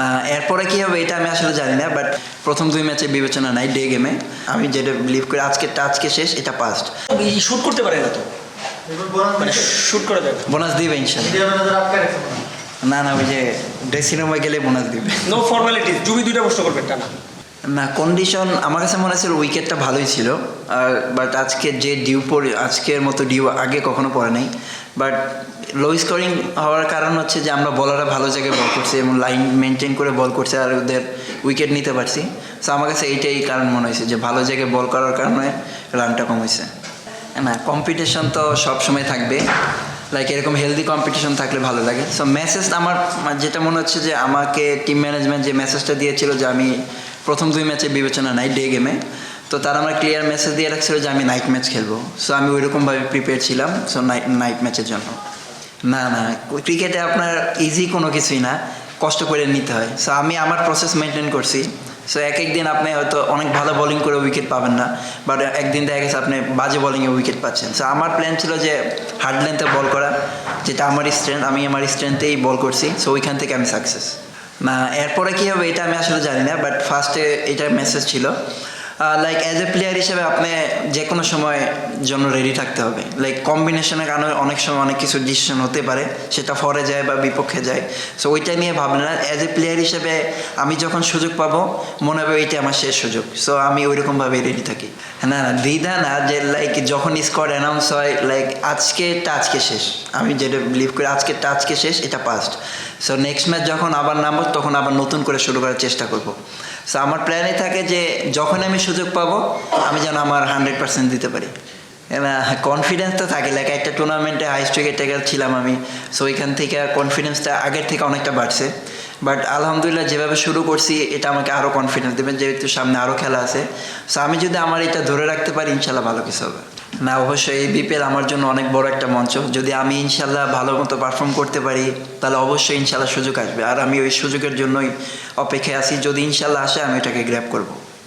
না এরপরে কি হবে এটা আমি আসলে জানি না বাট প্রথম দুই ম্যাচে বিবেচনা নাই ডে গেমে আমি যেটা বিলিভ করি আজকে আজকে শেষ এটা পাস্ট শুট করতে পারে না তো? মানে শুট করা যায় বোনাস দিবে ইনশাল্লাহ। না না ওই যে ড্রেসিং রুমে গেলে বোনাস দিবে। নো ফর্মালিটিস জুবি দুইটা প্রশ্ন করবে টানা। না কন্ডিশন আমার কাছে মনে হচ্ছিল উইকেটটা ভালোই ছিল আর বাট আজকে যে ডিউ পড়ে আজকের মতো ডিউ আগে কখনো পড়ে নাই। বাট লো স্কোরিং হওয়ার কারণ হচ্ছে যে আমরা বলাররা ভালো জায়গায় বল করছি এবং লাইন মেনটেন করে বল করছে আর ওদের উইকেট নিতে পারছি। সো আমার কাছে এইটাই কারণ মনে হয়েছে যে ভালো জায়গায় বল করার কারণে রানটা কম হয়েছে। না কম্পিটিশন তো সবসময় থাকবে। লাইক এরকম হেলদি কম্পিটিশন থাকলে ভালো লাগে। সো মেসেজ আমার যেটা মনে হচ্ছে যে আমাকে টিম ম্যানেজমেন্ট যে মেসেজটা দিয়েছিল যে আমি প্রথম দুই ম্যাচে বিবেচনা নাই ডে গেমে তো তারা আমার ক্লিয়ার মেসেজ দিয়ে রাখছিল যে আমি নাইট ম্যাচ খেলব। সো আমি ওইরকমভাবে প্রিপেয়ার ছিলাম সো নাইট নাইট ম্যাচের জন্য। না না ক্রিকেটে আপনার ইজি কোনো কিছুই না, কষ্ট করে নিতে হয়। সো আমি আমার প্রসেস মেনটেন করছি। সো এক একদিন আপনি হয়তো অনেক ভালো বোলিং করে উইকেট পাবেন না বাট একদিন দেখা গেছে আপনি বাজে বোলিংয়ে উইকেট পাচ্ছেন। সো আমার প্ল্যান ছিল যে হার্ড লেন্থে বল করা, যেটা আমার স্ট্রেংথ আমি আমার স্ট্রেংথেই বল করছি। সো ওইখান থেকে আমি সাকসেস না, এরপরে কী হবে এটা আমি আসলে জানি না বাট ফার্স্টে এটা মেসেজ ছিল। লাইক অ্যাজ এ প্লেয়ার হিসেবে আপনি যে কোনো সময় জন্য রেডি থাকতে হবে। লাইক কম্বিনেশনের কারণে অনেক সময় অনেক কিছু ডিসিশন হতে পারে, সেটা ফরে যায় বা বিপক্ষে যায়। সো ওইটা নিয়ে ভাবনা না অ্যাজ এ প্লেয়ার হিসেবে আমি যখন সুযোগ পাবো, মনে হবে এইটা আমার শেষ সুযোগ। সো আমি ওইরকমভাবে রেডি থাকি। না না দ্বিধা না, যে লাইক যখন স্কোর অ্যানাউন্স হয় লাইক আজকেরটা আজকে শেষ। আমি যেটা বিলিভ করি আজকেরটা আজকে শেষ, এটা পাস্ট সো নেক্সট ম্যাচ যখন আবার নামবো, তখন আবার নতুন করে শুরু করার চেষ্টা করব। সো আমার প্ল্যানে থাকে যে যখন আমি সুযোগ পাবো, আমি যেন আমার হান্ড্রেড পার্সেন্ট দিতে পারি। কনফিডেন্স তো থাকে লাইক একটা টুর্নামেন্টে হাই স্ট্রিকের টেকার ছিলাম আমি। সো ওইখান থেকে কনফিডেন্সটা আগের থেকে অনেকটা বাড়ছে। বাট আলহামদুলিল্লাহ, যেভাবে শুরু করছি, এটা আমাকে আরও কনফিডেন্স দেবে যেহেতু সামনে আরও খেলা আছে। সো আমি যদি আমার এটা ধরে রাখতে পারি ইনশাল্লাহ ভালো কিছু হবে। না, অবশ্যই এই বিপিএল আমার জন্য অনেক বড় একটা মঞ্চ। যদি আমি ইনশাল্লাহ ভালো মতো পারফর্ম করতে পারি, তাহলে অবশ্যই ইনশাল্লাহ সুযোগ আসবে। আর আমি ওই সুযোগের জন্যই অপেক্ষায় আছি। যদি ইনশাল্লাহ আসে, আমি এটাকে গ্র্যাপ করব।